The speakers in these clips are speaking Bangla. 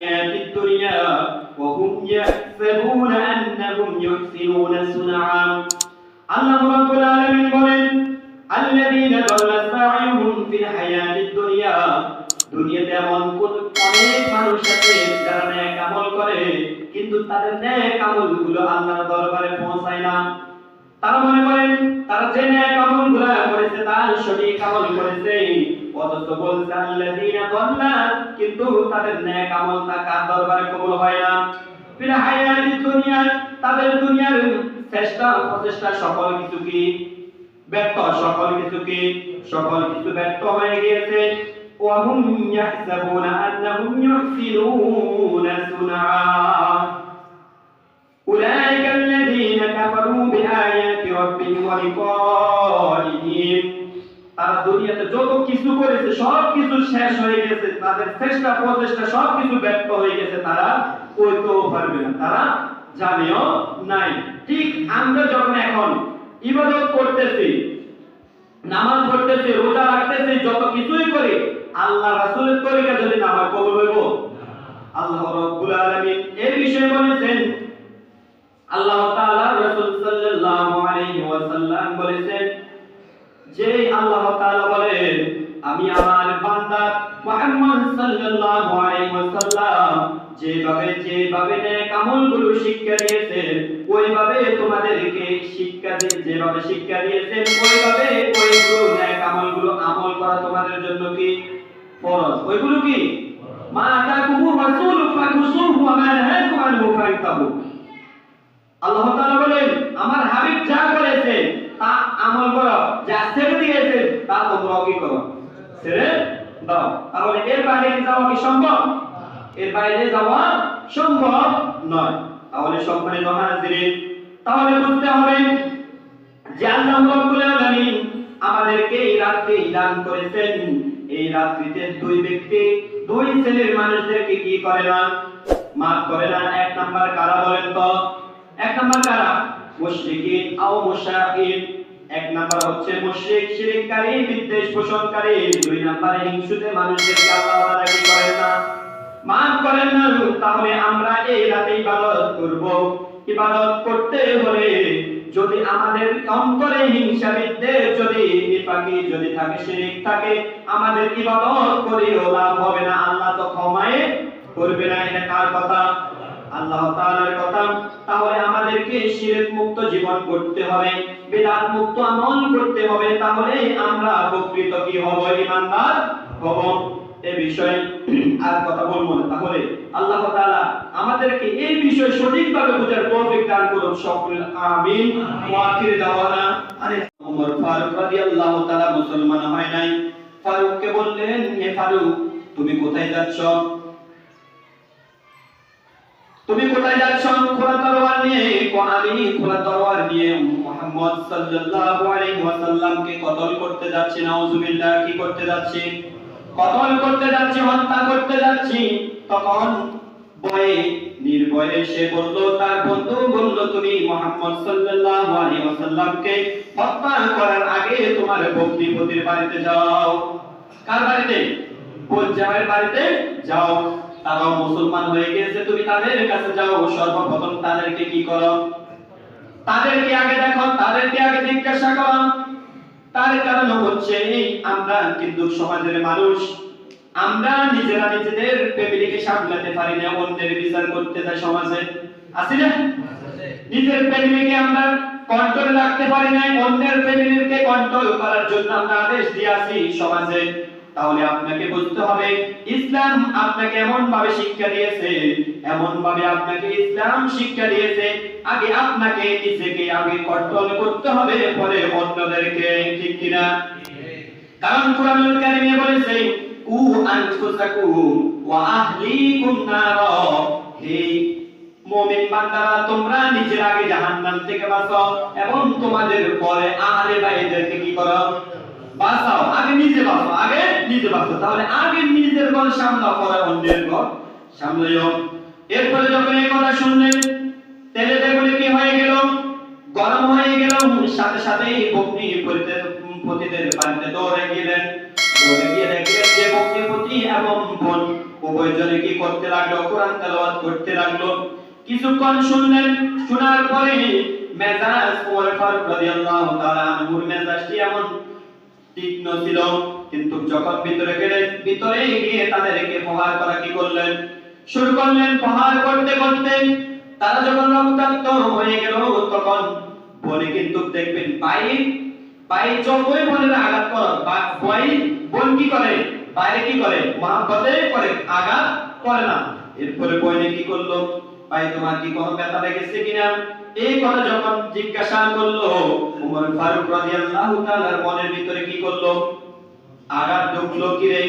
في الدنيا وهم يحسبون أنهم يحسنون صنعا. আল্লাহ রাব্বুল আলামিন বলেন আল্লাযীনা দাল্লা সা'য়ুহুম ফিল হায়াতিদ দুনিয়া দুনিয়াতে এমন অনেক মানুষ আছে যারা নেক আমল করে, কিন্তু তাদের নেক আমলগুলো আল্লাহর দরবারে পৌঁছায় না। তারা মনে করেন, তারা যে নেক আমলগুলো করেছে, তার সঠিক আমল করেছে। অথচ বলছে আল্লাযীনা দাল্লা কিন্তু তাদের ন্যাক আমল তা কার দরবারে কবুল হয় না ফিল হায়াতি দুনিয়া তাদের দুনিয়ার চেষ্টা প্রচেষ্টা সকল কিছু কি ব্যর্থ সকল কিছু কি সকল কিছু ব্যর্থ হয়ে গিয়েছে وهم يحسبون أنهم يحسنون صنعا أولئك الذين كفروا بآيات ربهم ولقائهم তারা দুনিয়াতে যত কিছু করেছে সব কিছু শেষ হয়ে গেছে। তাদের চেষ্টা, প্রচেষ্টা সব কিছু ব্যর্থ হয়ে গেছে। তারা কইতেও পারবে না তারা জানেও নাই। ঠিক আমরা যখন এখন ইবাদত করতেছি, নামাজ পড়তেছি, রোজা রাখতেছি, যত কিছুই করি, আল্লাহ রাসূলের তরিকা যদি না হয়, কবুল হইব? আল্লাহ রাব্বুল আলামিন এই বিষয়ে বলেছেন, আল্লাহ তাআলা রাসূল সাল্লাল্লাহু আলাইহি ওয়াসাল্লাম বলেছেন যে আল্লাহ তাআলা বলেন আমি আমার বান্দা মুহাম্মদ সাল্লাল্লাহু আলাইহি ওয়াসাল্লাম যেভাবে যেভাবে নেক আমলগুলো শিক্ষা দিয়েছেন ওইভাবে তোমাদেরকে শিক্ষা দিয়ে যেভাবে শিক্ষা দিয়েছেন ওইভাবে ওইগুলো নেক আমলগুলো আমল করা তোমাদের জন্য কি ফরজ? ওইগুলো কি? মা রাসূল ফাকুসুহু ওয়া মা নাহাকুম আনহু আল্লাহ তাআলা বলেন আমার হাবিব যা করেছে তা আমল করো। যা ছেড়ে দিয়েছে তা তোমরা কি করো? ছেড়ে দাও। তাহলে এর বাইরে যাওয়া কি সম্ভব? এর বাইরে যাওয়া সম্ভব নয়। তাহলে সম্মানিত হাজিরিন তাহলে বুঝতে হবে যে আল্লাহ রাব্বুল আলামিন আমাদেরকে এই রাত্রে দান করেছেন। এই রাত্রিতে দুই ব্যক্তি, দুই শ্রেণির মানুষদেরকে কি করে না? মাফ করে না, এক নাম্বার কারা বলেন তো? এক নাম্বার কারা? মুশরিকিন আও মুশাহিদ এক নাম্বার হচ্ছে মুশরিক শিরককারী, বিদ্বেষ পোষণকারী। দুই নাম্বারে, হিংসুতে মানুষদেরকে আল্লাহ তাআলা কি করেন না। মাফ করেন না তাহলে আমরা এই রাতে ইবাদত করব। ইবাদত করতে হলে যদি আমাদের অন্তরে হিংসা, বিদ্বেষ যদি নিফাকি যদি থাকে, শিরিক থাকে, আমাদের ইবাদত করেও লাভ হবে না। আল্লাহ তো ক্ষমায় করবে না, এটা কার কথা? আল্লাহ তাআলার কথা তাহলে আমাদেরকে শিরক মুক্ত জীবন করতে হবে বিদআত মুক্ত আমল করতে হবে তাহলে আমরা প্রকৃত কি হব ইমানদার হব। এই বিষয়ে আর কথা বলব না। তাহলে আল্লাহ তাআলা আমাদেরকে এই বিষয় সঠিকভাবে বোঝার তৌফিক দান করুন সকল আমিন। ওয়া আখির দাওয়ানা। আরে ওমর ফারুক রাদিয়াল্লাহু তাআলা মুসলমান হয় নাই। ফারুককে বললেন হে ফারুক তুমি কোথায় যাচ্ছ? তুমি কোথায় যাচ্ছ? খোলা তরোয়ার নিয়ে আমি খোলা তরোয়ার নিয়ে মুহাম্মদ সাল্লাল্লাহু আলাইহি ওয়াসাল্লামকে কতল করতে যাচ্ছি, নাউজুবিল্লাহ, কি করতে যাচ্ছি? কতল করতে যাচ্ছি, হত্যা করতে যাচ্ছি। তখন ভয়ে, নির্ভয়ে সে বলল, তার বন্ধু বলল, তুমি মুহাম্মদ সাল্লাল্লাহু আলাইহি ওয়াসাল্লামকে হত্যা করার আগে তোমার ভগ্নিপতির বাড়িতে যাও। কার বাড়িতে? বোঝামের বাড়িতে? যাও। তারাও মুসলমান হয়ে গেছে, তুমি তাদের কাছে যাও, সর্বপ্রথম তাদেরকে কি করো? তাদেরকে আগে দেখো, তাদেরকে আগে জিজ্ঞাসা করো। তার কারণ হচ্ছে আমরা কিন্তু সমাজের মানুষ। আমরা নিজেরা নিজেদের ফ্যামিলিকে সামলাতে পারি না, অন্যের বিচার করতে যাই সমাজে। আছে না? নিজের ফ্যামিলিকে আমরা কন্ট্রোল রাখতে পারি না, অন্যের ফ্যামিলিকে কন্ট্রোল করার জন্য আমরা আদেশ দিয়ে আসি সমাজে। তাহলে আপনাকে বুঝতে হবে, ইসলাম আপনাকে এমন ভাবে শিক্ষা দিয়েছে এমন ভাবে আপনাকে ইসলাম শিক্ষা দিয়েছে, আগে আপনাকে নিজেকে আগে কন্ট্রোল করতে হবে পরে অন্যদেরকে, ঠিক কিনা? কারণ কোরআনুল কারীমে বলেছে উ আনফুসাকুম ওয়া আহলিকুম নার। হে মুমিন বান্দারা, তোমরা নিজের আগে জাহান্নাম থেকে বাঁচো এবং তোমাদের পরে আহলে বাইদেরকে কি করো? বাঁচাও, আগে নিজে বাঁচো আগে নিজে বাঁচো তাহলে আগে নিজের ঘর সামলাও, পরে অন্যের ঘর সামলাইও। এরপরে যখন এই কথা শুনলেন, তেলে তেগুলি কি হয়ে গেল? গরম হয়ে গেল, সাথে সাথেই ভগ্নি পতিদের বাড়িতে দৌড়ে গেলেন। দৌড়ে গিয়ে দেখলেন যে ভগ্নিপতি এবং বোন উভয়জনে কি করতে লাগল, কোরআন তেলাওয়াত করতে লাগল। কিছুক্ষণ শুনলেন, শোনার পরে মেজাজ ওমর ফারুক রাদিয়াল্লাহু তাআলা আনহুর মেজাজটি এমন তীক্ষ্ণ ছিল, কিন্তু যখন ভিতরে গেলেন ভিতরে গিয়ে তাদেরকে প্রহার করা কি করলেন? শুরু করলেন প্রহার করতে করতে। তারা যখন রক্তাক্ত হয়ে গেল, তখন বনে কিন্তু দেখবেন পায়ে পায়ে যতই বনের আঘাত কর বই বোন কি করে, বাইরে কি করে, মহাব্বতে করে, আঘাত করে না। এরপরে বইনে কি করল? ভাই তোমার কি কোনো ব্যথা লেগেছে কিনা? এই কথা যখন জিজ্ঞাসা করল, উমর ফারুক রাদিয়াল্লাহু তাআলার মনের ভিতরে কি করল? আঘাত ঢুকলো কি রে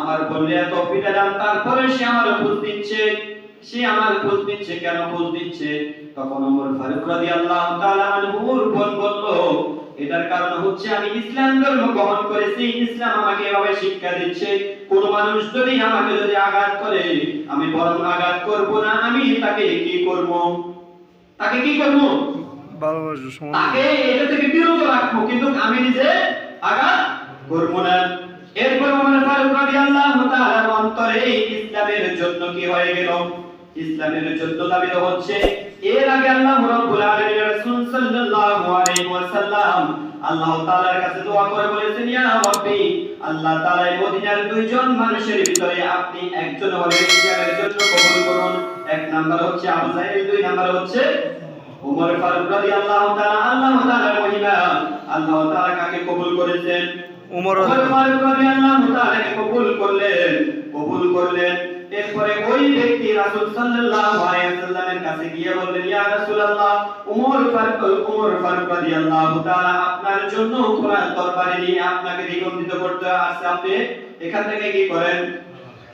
আমার বললে, এত পিটা দাম তারপরে সে আমার খোঁজ দিচ্ছে সে আমার খোঁজ দিচ্ছে কেন খোঁজ দিচ্ছে তখন ওমর ফারুক রাদিয়াল্লাহু তাআলা আনহুর বোন বলল, এটার কারণ হচ্ছে আমি ইসলাম ধর্ম গ্রহণ করেছি, ইসলাম আমাকে এভাবে শিক্ষা দিচ্ছে। কোন মানুষ যদি আমাকে যদি আঘাত করে, আমি বরং আঘাত করব না, আমি তাকে কি করব? তাকে কি করব? ভালোবাসবো সমান তাকে এটা থেকে বিরত রাখব কিন্তু আমি নিজে আঘাত করব না। এরপর ওমর ফারুক রাদিয়াল্লাহু তাআলার অন্তরে ইসলামের জন্য কি হয়ে গেল? ইসলামের জন্য দাবি হচ্ছে। এর আগে আল্লাহ রাব্বুল আলামিন রাসূল সাল্লাল্লাহু আলাইহি ওয়াসাল্লাম আল্লাহ তাআলার কাছে দোয়া করে বলেছেন ইয়া রাব্বি আল্লাহ তাআলা মদিনার দুইজন মানুষের ভিতরে আপনি একজন হলে ইসলামের জন্য কবুল করুন। এক নাম্বার হচ্ছে আবু জাহেল দুই নাম্বার হচ্ছে ওমর ফারুক রাদিয়াল্লাহু তাআলা আল্লাহ তাআলার মহিমা। আল্লাহ তাআলা কাকে কবুল করেছেন? উমর ফারুক রাদিয়াল্লাহু তাআলাকে কবুল করলেন কবুল করলেন। এরপরে ওই ব্যক্তি রাসূল সাল্লাল্লাহু আলাইহি ওয়াসাল্লামের কাছে গিয়ে বললেন, ইয়া রাসূলুল্লাহ ওমর ফারুক ওমর ফারুক রাদিয়াল্লাহু তাআলা, আপনার জন্য কোরআন তরবারি নিয়ে আপনাকে দ্বিগন্ধিত করতে আসছে। আপনি এখান থেকে কি করেন?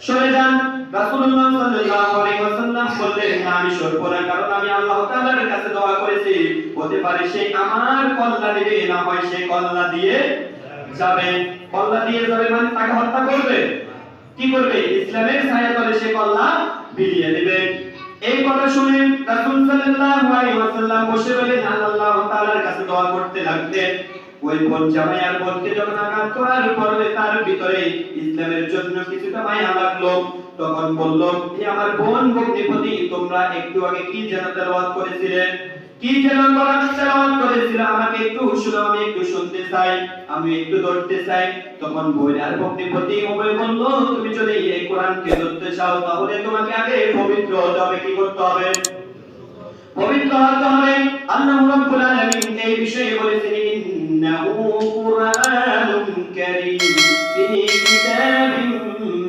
সরে যান। রাসূলুল্লাহ সাল্লাল্লাহু আলাইহি ওয়াসাল্লাম বললেন, না, আমি সরব না, কারণ আমি আল্লাহ তাআলার কাছে দোয়া করেছি। হতে পারে সে আমার কল্লা দিবে, না হয় সে কল্লা দিয়ে যাবে। কল্লা দিয়ে যাবে মানে তাকে হত্যা করবে? কি করবে? ইসলামের ছায়া তলে সে কল্লা বিলিয়ে দিবে। এই কথা শুনে রাসূল সাল্লাল্লাহু আলাইহি ওয়াসাল্লাম বসে বলে, আল্লাহ তাআলার কাছে দোয়া করতে লাগলেন। ওই বোন জামাই আর বোনকে যখন আঘাত করার পরে তার ভিতরে ইসলামের জন্য কিছুটা মায়া লাগল। তখন বলল, হে আমার বোন, ভগ্নিপতি, তোমরা একটু আগে কি যেন তেলাওয়াত করেছিলে? কি যেন কোরআন তেলাওয়াত করেছিলে? আমাকে একটু শুনো, আমি একটু শুনতে চাই, আমি একটু ধরতে চাই। তখন বোন আর ভগ্নিপতি উভয় বলল, তুমি যদি এই কোরআনকে ধরতে চাও, তাহলে তোমাকে আগে পবিত্র হতে হবে, কি করতে হবে? পবিত্র হতে হবে? আল্লাহ রাব্বুল আলামিন এই বিষয়ে বলেছেন, ইন্নাহু কুরআনুন কারীম ফি কিতাবিন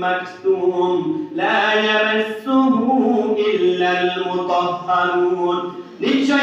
মাকতুম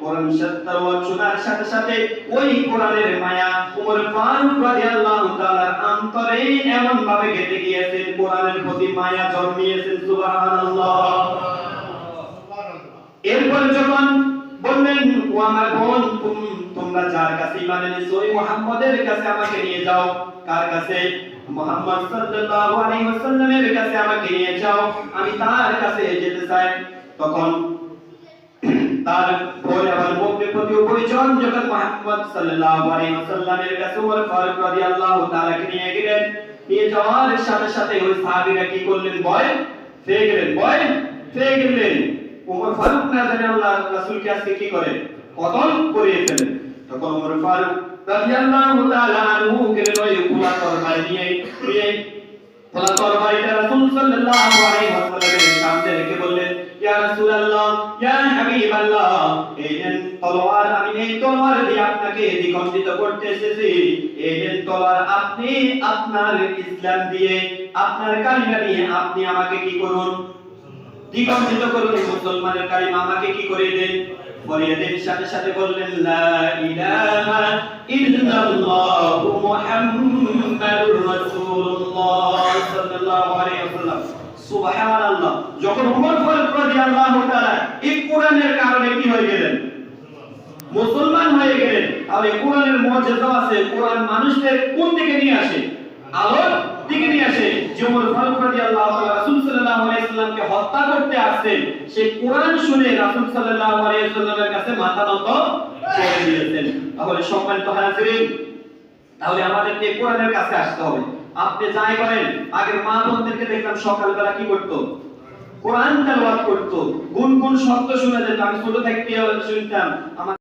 কোরআন তেলাওয়াত শোনার সাথে সাথে ওই কোরআনের মায়া ওমর ফারুক রাদিয়াল্লাহু তাআলার অন্তরে এমন ভাবে গেঁথে গিয়েছে কোরআনের প্রতি মায়া জন্মিয়েছে সুবহানাল্লাহ। এরপর যখন বললেন, ও আমার বোন তোমরা যার কাছে ইমান এনেছো ওই মুহাম্মাদের কাছে আমাকে নিয়ে যাও। কার কাছে? মুহাম্মদ সাল্লাল্লাহু আলাইহি ওয়াসাল্লামের কাছে আমাকে নিয়ে যাও। আমি তার কাছে যেতে চাই। তখন তার বোন এবং মুখের প্রতি পরিজন যখন মুহাম্মদ সাল্লাল্লাহু আলাইহি ওয়াসাল্লামের কাছে ওমর ফারুক রাদিয়াল্লাহু তাআলাকে নিয়ে গেলেন। নিয়ে যাওয়ার সাথে সাথে ওই সাহাবীরা কি করলেন ভয় পেয়ে গেলেন ভয় পেয়ে গেলেন। ওমর ফারুক না জানে আল্লাহ রাসূলকে আজকে কি করে? কতল করিয়ে ফেলেন। তখন ওমর ফারুক রাদিয়াল্লাহু তাআলা আনহু গেলেন ওই কুলা তরবারি নিয়ে নিয়ে খোলা তরবারিটা রাসূল সাল্লাল্লাহু আলাইহি ওয়াসাল্লামের সামনে রেখে বললেন ইয়া রাসূলুল্লাহ, ইয়া হাবিবাল্লাহ, এই নেন তলোয়ার আমি এই তলোয়ার দিয়ে আপনাকে দ্বিগন্ধিত করতে এসেছি। এই নেন তলোয়ার আপনি আপনার ইসলাম দিয়ে, আপনার কালিমা দিয়ে আপনি আমাকে কি করুন? দ্বিগন্ধিত করুন মুসলমানের কালিমা আমাকে কি করে দেন? দেন, সাথে সাথে বললেন, লা ইলাহা ইল্লাল্লাহ, মুহাম্মাদুর রাসূলুল্লাহ সাল্লাল্লাহু আলাইহি ওয়াসাল্লাম সুবহানাল্লাহ যখন ওমর ফারুক কোরআন শুনে রাসূল সাল্লাল্লাহু আলাইহি কাছে মাথা নত করে দিয়েছেন। তাহলে সম্মানিত আমাদেরকে কোরআনের কাছে আসতে হবে। আপনি যাই করেন আগের মা বোনদেরকে দেখলাম সকালবেলা কি করতো? কোরআন তেলাওয়াত করতো। কোন শব্দ শোনা যেত আমি ছোট থেকে শুনতাম আমার